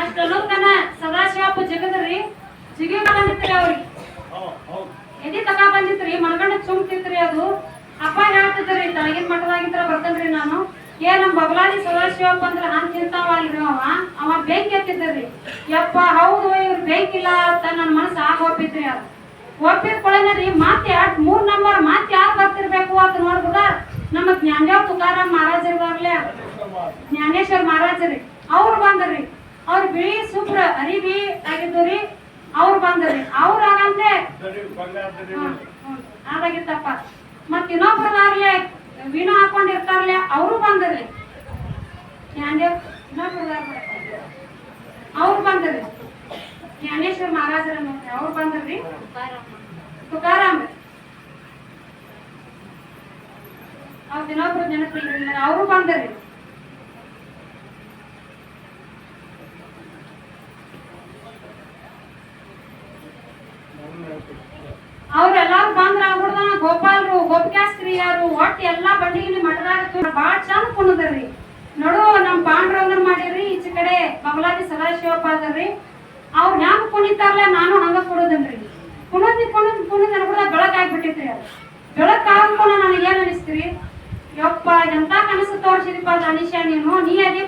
ಅಷ್ಟ ಅನ್ನೋದನ್ನ ಸದಾಶಿವಪ್ಪ ಜಗದ್ರಿ. ಜಿಗಿ ಬಂದಿತ್ರಿ ಅವ್ರಿಗೆ ಎದಿ ತಕ ಬಂದಿತ್ರಿ, ಮನಗಂಡ ಚುಮ್ತಿತ್ರಿ ಅದು. ಅಪ್ಪ ಹೇಳ್ತಿದ್ರಿ ತಳಗಿನ ಮಠದಾಗಿದ್ರ ಬರ್ತಲ್ರಿ ನಾನು. ಏ, ನಮ್ ಬಬಲಾದಿ ಸದಾಶಿವಪ್ಪ ಅಂದ್ರ ಹಂಗ್ ತಿಂತಾವಲ್ರಿ ಅವ. ಅವ ಬೆಂಕಿ ಎತ್ತಿದ್ರಿ. ಯಪ್ಪ, ಹೌದು, ಇವ್ರ ಬೆಂಕಿಲ್ಲ ಅಂತ ನನ್ನ ಮನಸ್ಸು ಆಗ ಒಪ್ಪಿದ್ರಿ ಅದು. ಒಪ್ಪಿದ ಕೊಳನರಿ ಮತ್ತೆ ಎರಡ್ ಮೂರ್ ನಂಬರ್ ಮತ್ತೆ ಯಾರು ಬರ್ತಿರ್ಬೇಕು ಅಂತ ನೋಡ್ಬೋದ? ನಮ್ಮ ಜ್ಞಾನದೇವ್ ತುಕಾರಾಮ್ ಮಹಾರಾಜ್ ಇರ್ಬಾರ್ಲೇ ಜ್ಞಾನೇಶ್ವರ್ ಮಹಾರಾಜರಿ, ಅವ್ರು ಬಂದ್ರಿ. ಅವ್ರ ಬಿಳಿ ಶುಭ್ರ ಅರಿವಿ ಆಗಿದ್ದು ಅವ್ರು ಬಂದ್ರಿ. ಅವ್ರ ಆಗಂತೆ ಅದಾಗಿತ್ತಪ್ಪ ಮತ್ ಇನ್ನೊಬ್ರದಾರ್ಲೆ ವೀಣು ಹಾಕೊಂಡಿರ್ತಾರ್ಲೆ, ಅವರು ಬಂದ್ರಿ. ಜ್ಞಾನದೇವ್, ಇನ್ನೊಬ್ರು ಅವ್ರು ಬಂದ್ರಿ. ಜ್ಞಾನೇಶ್ವರ ಮಹಾರಾಜರ ಅವ್ರು ಬಂದ್ರಿ. ತುಕಾರಾಮ್. ಅವ್ರ ಇನ್ನೊಬ್ರು ನೆನಪಿಲ್ರಿ, ಅವರು ಬಂದ್ರಿ. ಅವ್ರೆಲ್ಲಾರು ಬಂದ್ರ ಆಗ್ಬಿಡ್ದ ಗೋಪಾಲ್ರು, ಗೋಪಿಕಾಸ್ತ್ರಿ ಯಾರು, ಒಟ್ಟು ಎಲ್ಲಾ ಬಂಡಿಗಿಲಿ ಮಠದಾಗ ಬಾಳ ಚಂದ ಕುಣದ್ರಿ. ನಡು, ನಮ್ ಪಾಂಡ್ರವ್ರ ಮಾಡಿರಿ, ಈಚೆ ಕಡೆ ಬಬಲಾದಿ ಸದಾಶಿವಪ್ಪ ಅದರ್ರಿ ಅವ್ರು ಹ್ಯಾಂಗ ಕುಣಿತಾರಲ್ಲ ನಾನು ಹಂಗ ಕುಣೋದನ್ರಿ. ಬೆಳಕ್ ಆಗ್ಬಿಟ್ಟಿತ್ರಿ ಅದು. ಬೆಳಕ್ ಆಗ್ಕೊಂಡು ನನಗೆ ಏನ್ ಅನಿಸ್ತೀರಿ? ಯಪ್ಪ, ಎಂತ ಕನಸು ತೋರ್ಸಿದಿಪ್ಪ ಅನಿಶಾ ನೀನು? ನೀ ಅದಿ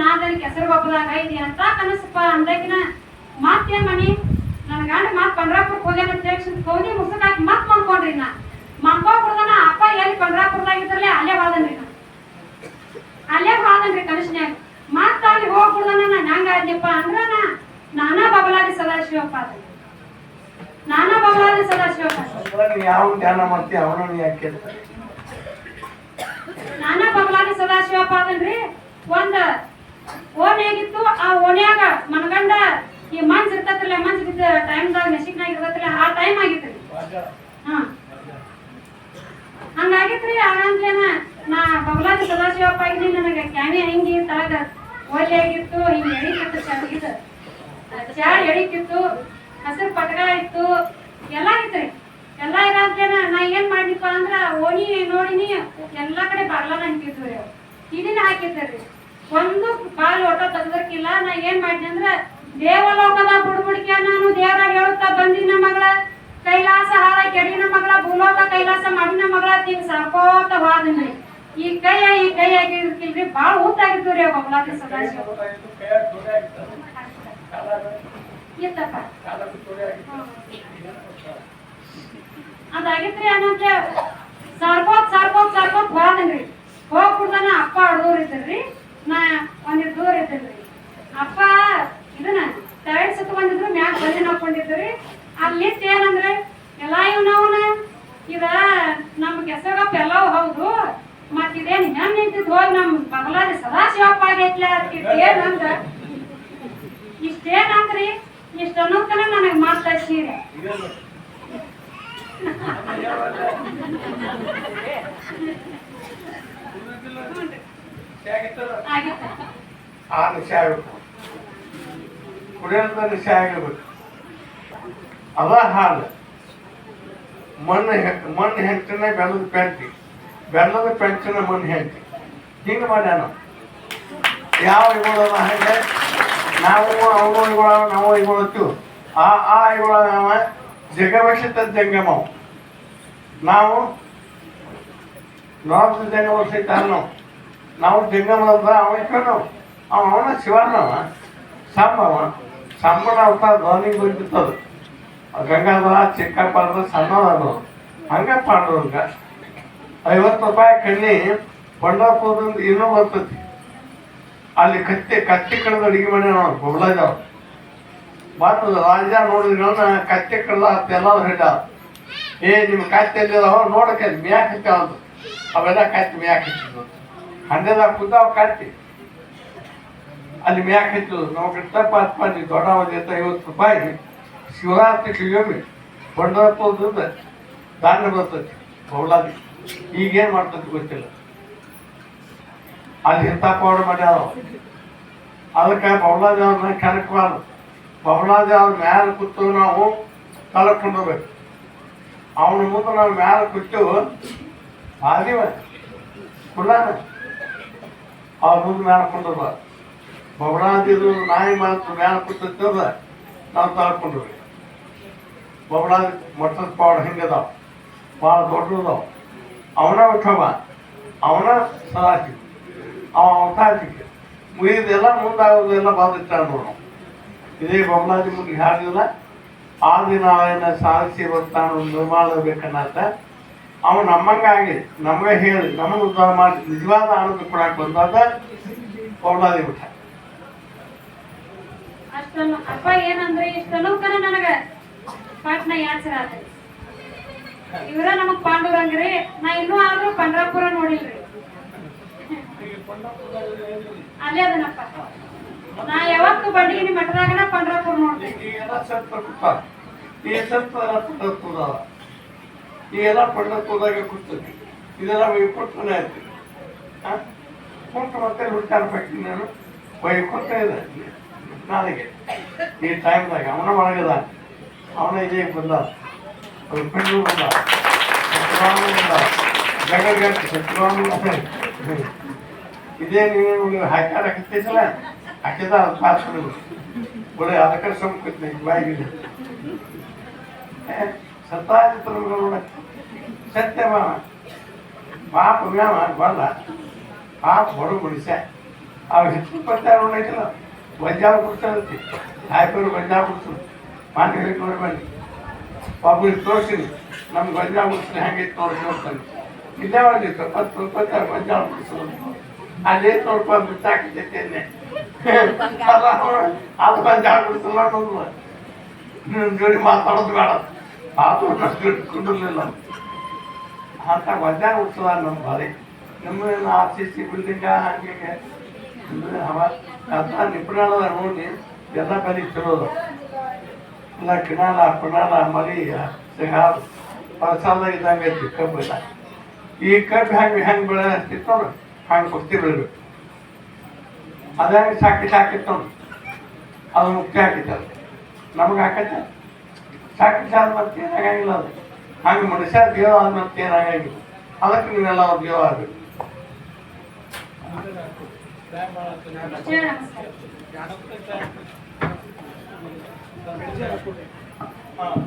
ನಾ ಅದಿ ಕೆಸರು ಬಬ್ಬದಾಗ ಇದು ಎಂತ ಕನಸಪ್ಪ ಅಂದಾಗಿನ ಮಾತೇ ಮನಿ ನನ್ ಗಂಡ ಮಾತ್ ಪಂಡ್ರಾಪುರಕ್ಕೆ ಹೋಗ್ಯಾನ ಅಂತ ಹೇಳಿ ಕೌದಿ ಮುಸುಕ್ ಹಾಕಿ ಮತ್ ಮಾಡ್ಕೊಂಡ್ರಿ ನಾ. ಮಾಡ್ಕೊಂಡ್ಬಿಡ್ದಾನ ಅಪ್ಪ ಎಲ್ಲಿ ಪಂಡ್ರಾಪುರದಾಗ ಇದ್ರಲ್ಲೇ ಅಲ್ಲೇ ಬಾದನ್ರಿ ನಾ. ಅಲ್ಲೇ ಬಾದನ್ರಿ ಕನಸಿನ್ಯಾಗ. ಮತ್ತ ಅಲ್ಲಿ ಹೋಗ್ಬಿಡ್ದನ ನಾ ಹೆಂಗ ಆದ್ಯಪ್ಪ ಅಂದ್ರ ನಾ, ನಾನಾ ಬಬಲಾದಿ ಸದಾಶಿವಪ್ಪ ಅದ ನಾನಾ ಯಾವ ಧ್ಯಾನ ಮಾಡ್ತೀಯ? ಯಾಕೆ ಕೇಳ್ತಾರೆ? ನಾನಾ ಸದಾಶಿವಪ್ಪ ಅದನ್ರಿ ಒಂದ ಓಣಿ ಆಗಿತ್ತು ಆ ಓಣ್ಯಾಗ ಮನಗಂಡ ಈ ಮಂಜ್ ಇರ್ತೈತ್ರಲ್ಲ ಮಂಜ್ ಬಿದ್ದ ಟೈಮ್ದಾಗ ನೆಸಿಕ್ನಾಗ ಇರ್ತೈತ್ರಲ್ಲ ಆ ಟೈಮ್ ಆಗಿತ್ರಿ ಹಾ. ಹಂಗಾಗಿತ್ರಿ ಆಗಂತ್ಲೇನ ನಾ ಬಬಲಾದಿ ಸದಾಶಿವಪ್ಪ ಆಗಿನಿ ನನಗೆ. ಕ್ಯಾನಿ ಹಿಂಗಿ? ತಳಗ ಓಲಿ ಆಗಿತ್ತು ಹಿಂಗ ಎಳಿಕಿತ್ತು ಚಳಿಗಿದ ಚಾಳ್ ಎಳಿಕಿತ್ತು ಹಸಿರು ಪಟಕ ಇತ್ತು. ಎಲ್ಲ ಐತ್ರಿ. ಎಲ್ಲ ಇರಾದ್ಲೇನ ನಾ ಏನ್ ಮಾಡಿಪ್ಪ ಅಂದ್ರ ಓಣಿ ನೋಡಿನಿ ಎಲ್ಲಾ ಕಡೆ ಬಾಗ್ಲಾನ ರೀ ಇದನ್ನ ಹಾಕಿದ್ರಿ ಒಂದು ಬಾಲ್ ಒಟ್ಟ ತೆಗ್ದಿರ್ಕಿಲ್ಲ. ನಾ ಏನ್ ಮಾಡಿದೆ ಅಂದ್ರ ದೇವಲೋಕದ ಬುಡ್ಬುಡ್ಕೆ ನಾನು ದೇವರ ಹೇಳುತ್ತಾ ಬಂದಿನ ಮಗಳ ಕೈಲಾಸ ಹಾರ ಕೆಡಿನ ಮಗಳ ಭೂಲೋಕ ಕೈಲಾಸ ಮಾಡಿನ ಮಗಳ ತಿನ್ ಸಾಕೋತ ಹೋದನ್ರಿ ಈ ಕೈ ಈ ಕೈ ಆಗಿರ್ಕಿಲ್ರಿ ಬಾಳ ಊತಾಗಿತ್ತು ರೀ ಬಬಲಾದಿ ಸದಾಶಿವ. ಅದಾಗಿತ್ರಿ ಅನ್ನಂತೆ ಸರ್ಕೋತ್ ಸರ್ಕೋತ್ ಸರ್ಕೋತ್ ಹೋದನ್ರಿ ಹೋಗ್ಬಿಡ್ದಾನ ಅಪ್ಪ ಅಡ್ದೂರ್ ಇದ್ರಿ ನಾ ಒಂದಿಟ್ ದೂರ ಇದ್ರಿ ಅಪ್ಪ, ಇದನ್ನ ಟೈರ್ಡ್ ಸುತ್ತ ಬಂದಿದ್ರು ಮ್ಯಾಗ ಬಂದಿನ ಹಾಕೊಂಡಿದ್ರಿ. ಅಲ್ಲಿ ಏನಂದ್ರೆ, ಎಲ್ಲ ಇವ್ನವನ ಇದ ನಮ್ ಕೆಸರಪ್ಪ ಎಲ್ಲವೂ ಹೌದು. ಮತ್ ಇದೇನ್ ಹೆಣ್ ನಿಂತಿದ್ ಹೋಗಿ ನಮ್ ಬಗಲಾದಿ ಸದಾಶಿವಪ್ಪ ಆಗೈತ್ಲ ಏನಂದ್ರ, ಇಷ್ಟೇನಂದ್ರಿ? ಸೀರೆ. ಆಗಿತ್ತ. ಆ ನಿಶೆ ಆಗಬೇಕು ಕುಡಿಯೋದ ನಿಶೆ ಆಗಿರ್ಬೇಕು. ಅದ ಹಾಲು ಮಣ್ಣು ಮಣ್ಣು ಹೆಂಚಿನ ಬೆಲ್ಲದ ಪೆಂಟಿ ಬೆಲ್ಲದ ಪೆಂಚಿನ ಮಣ್ಣು ಹೆಂಚಿ. ಹಿಂಗೆ ಮಾಡ್ಯಾನ ಯಾವ ಇಗೋಳಲ್ಲ ಹಾಗೆ? ನಾವು ಅವು ಇಗೋಳ ನಾವು ಇಗೋಳತ್ತೀವಿ ಆ ಆ ಇವುಗಳ ನಾಮ ಜಗವಶಿತ ಜಂಗಮವು. ನಾವು ನಾರ್ತ್ ಜಂಗಮ ಸಹಿತ ನಾವು ಜಂಗಮದ ಅವ ನಾವು ಅವ ಅವನ ಶಿವನವ ಸಾಂಬವ ಸಾಂಬನ ಅವತಾರ ಧ್ವನಿಗೆ ಚಿಕ್ಕಪ್ಪ ಗಂಗಾಧರ ಚಿಕ್ಕಪ್ಪದ ಸಣ್ಣದನು ಹಂಗೆ ಪಾಂಡುರಂಗ ಐವತ್ತು ರೂಪಾಯಿ ಕಣ್ಣಿ ಬಂಡಾಪುರದಿಂದ ಇನ್ನೂ ಬರ್ತೈತಿ ಅಲ್ಲಿ ಕತ್ತಿ ಕತ್ತಿ ಕಡ್ದು ಅಡಿಗೆ ಮಾಡ್ಯಾನ ಅವ್ನು ಬೊಬ್ಲಾಜವ್ ಬಂದು ರಾಜ ನೋಡಿದ್ರ ಕತ್ತೆ ಕಡ್ದ ಎಲ್ಲಾರು ಹಿಡ ಏ ನಿಮ್ಮ ಕತ್ತೆ ಎಲ್ಲಿದಾವ ನೋಡಕ್ಕೆ ಮ್ಯಾಕ್ ಅಂತ ಅವೆಲ್ಲ ಕತ್ತಿ ಮ್ಯಾಕ್ ಹಚ್ಚಿದ್ವು ಹಂಡೆದಾಗ ಕುದ್ದಾವ ಕತ್ತಿ. ಅಲ್ಲಿ ಮ್ಯಾಕ್ ಹಚ್ಚಿದ್ರು ನಾವು ಕಟ್ಟಪ್ಪ ಹತ್ಪ ನೀ ದೊಡ್ಡ ಒಂದು ಐವತ್ತು ರೂಪಾಯಿ ಶಿವರಾತ್ರಿ ಕಿಯೋಮಿ ಪಂಡರಪುರದಿಂದ ದಾಂಡ ಬರ್ತೈತಿ ಬೌಲಾದಿ ಈಗೇನು ಮಾಡ್ತೈತಿ ಗೊತ್ತಿಲ್ಲ. ಅಲ್ಲಿ ಎಂತ ಪೌಡರ್ ಮಾಡ್ಯಾರ. ಅದಕ್ಕೆ ಬೌಲಾದೇವ್ರನ್ನ ಕೆಣಕಬಾರ್ದು ಅವ್ರ ಮ್ಯಾಲ ಕೂತು ನಾವು ಹೋಗ್ಬೇಕು ಅವನ ಮುಂದೆ ನಾವು ಮ್ಯಾಲ ಕೂತು ಆದಿವ ಕುಲಾನ ಅವ್ರ ಮುಂದೆ ಮ್ಯಾಲ ಕೊಂಡು ಬೊಬಡಾದಿದ್ರು ನಾಯಿ ಮಾತು ಮ್ಯಾಲ ಕೂತದ ನಾವು ತಾಳ್ಕೊಂಡ್ರಿ ಬೊಬಡಾದಿ ಮಟ್ಟದ ಪಾಡ್ ಹಿಂಗದಾವ ಭಾಳ ದೊಡ್ಡದಾವ. ಅವನ ಉಠವ ಅವನ ಸಲಾಕಿ ಅವ ಅವತಾಚಿಕೆ ಮುಗಿದೆಲ್ಲ ಮುಂದಾಗೋದೆಲ್ಲ ಬಾಧಿತ ನೋಡು ಇದೇ ಬೊಮ್ಮಲಾಜಿ ಮುಗಿ ಹಾಡಿಲ್ಲ ಆ ದಿನ ಅವನ ಸಾಧಿಸಿ ಬರ್ತಾನು ನಿರ್ಮಾಣಬೇಕನ್ನತ್ತ ಅವ ನಮ್ಮಂಗಾಗಿ ನಮಗೆ ಹೇಳಿ ನಮಗೆ ಉದ್ಧಾರ ಮಾಡಿ ನಿಜವಾದ ಆನಂದ ಕೊಡಕ್ಕೆ ಬಂದಾಗ ಬೊಮ್ಮಲಾದಿ ಬಿಟ್ಟ ಅಷ್ಟನ್ನು ಅಪ್ಪ ಏನಂದ್ರೆ ಇಷ್ಟನೂಕನ ನನಗ. ಪಾಟ್ನ ಯಾಚರ ಇವ್ರ ನಮಗ್ ಪಾಂಡುರಂಗ್ರಿ ನಾ ಇನ್ನೂ ಆದ್ರೂ ಪಂಡ್ರಾಪುರ ನೋಡಿಲ್ರಿ. ಅಲ್ಲೇ ಅದನಪ್ಪ. ಬಂಡಿಗೆ ಬಂಡಿಗಿನಿ ಮಠದಾಗನ ಪಂಡ್ರಾಪುರ ನೋಡ್ತೀವಿ ಎಲ್ಲ ಸ್ವಲ್ಪ ಕೂತಾರ ಈ ಸತ್ತ ಪಂಡರ್ತದ ಈಗೆಲ್ಲ ಪಂಡರ್ತದಾಗ ಕೂತೈತಿ ಇದೆಲ್ಲ ವೈಕುಂಠನೇ ಆಯ್ತು. ಆ? ಮತ್ತೆ ಮತ್ತೆ ಹುಡ್ಕಾಡ್ಬೇಕು ನಾನು. ವೈಕುಂಠ ನನಗೆ ಈ ಟೈಮ್ದಾಗ ಅವನ ಒಳಗದ ಅವನ ಇದೇ ಬಂದ. ಪೆಣ್ಣು ಬಂದ. ಬಂದ. ಇದೇ ನೀವು ಹಾಕ್ಯಾರ ಹಾಕಿದ್ದಲ್ಲ ಹಾಕಿದ ಒಳ್ಳೆ ಅದ ಕಡೆ ಸಂಕುತ್ತೆ ಬಾಯಿಗೆ ಸತ್ತಾಜಿತರುಗಳು ಸತ್ಯ ಮಾವ ಪಾಪ ಮ್ಯಾಮ ಬಂದ ಪಾಪ ಬಡ ಬಿಡಿಸ ಅವ್ ಹೆಚ್ಚು ಪತ್ತಾರ ಐತಲ್ಲ ವಜ್ಜಾವ ಕೊಡ್ತಾರಂತೆ ಆಯ್ಪರು ವಜ್ಜಾವ ಕೊಡ್ತಾರೆ. ಮಾನ್ಯ ಹೇಳಿ ನೋಡಿ ಬನ್ನಿ. ಒಬ್ಬರಿಗೆ ತೋರಿಸಿನಿ ನಮ್ಗೆ ವಜ್ಜಾವ ಕೊಡ್ತೀನಿ ಹೆಂಗೈತೆ ತೋರಿಸಿ ನೋಡ್ತಾನೆ ಇಲ್ಲೇ ಒಂದಿತ್ತು ಪತ್ತು ಪತ್ತಾರು ಕೊಡ್ಸೋದು ಅಲ್ಲೇ ನೋಡ್ಕೊಂಡು ಅದು ಅನ್ನೋದು ನಿನ್ನ ಜೋಡಿ ಮಾತಾಡೋದು ಬೇಡ ಅದು ಕುಂಡಿರ್ಲಿಲ್ಲ ಅಂತ ವಜ್ಜಾ ಉತ್ಸವ ನಮ್ಮ ಬಾರಿ ನಮ್ಮ ಆರ್ ಸಿ ಸಿ ಬಿಲ್ಡಿಂಗ ಹಂಗೆ ಅವ ನಿಪುಣದ ನೋಡಿ ಎಲ್ಲ ಬರೀ ತಿರೋದು ಇಲ್ಲ ಕಿಣಾಲ ಪುಣಾಲ ಮರಿ ಸಿಂಗಾರ ಪ್ರಸಾದ ಇದ್ದಂಗೆ ಐತಿ ಕಬ್ಬು ಇಲ್ಲ ಈ ಕಬ್ಬು ಹೆಂಗೆ ಹೆಂಗೆ ಬೆಳೆ ಹಚ್ತಿತ್ತು ನೋಡು ಹಂಗೆ ಕುಸ್ತಿ ಬೆಳಿಬೇಕು ಅದೇ ಸಾಕಿಟ್ಟು ಹಾಕಿತ್ತು ಅದು ಮುಕ್ತಿ ಹಾಕಿತ್ತು ನಮಗೆ ಹಾಕತ್ತೆ? ಸಾಕಿಟ್ಟು ಆದ ಮತ್ತೆ ಏನಾಗಂಗಿಲ್ಲ ಅದು. ಹಂಗೆ ಮನುಷ್ಯ ದೇವ ಆದ ಮತ್ತೆ ಏನಾಗಂಗಿಲ್ಲ. ಅದಕ್ಕೆ ನೀವೆಲ್ಲ ದೇವ ಆಗಬೇಕು ಹಾಂ.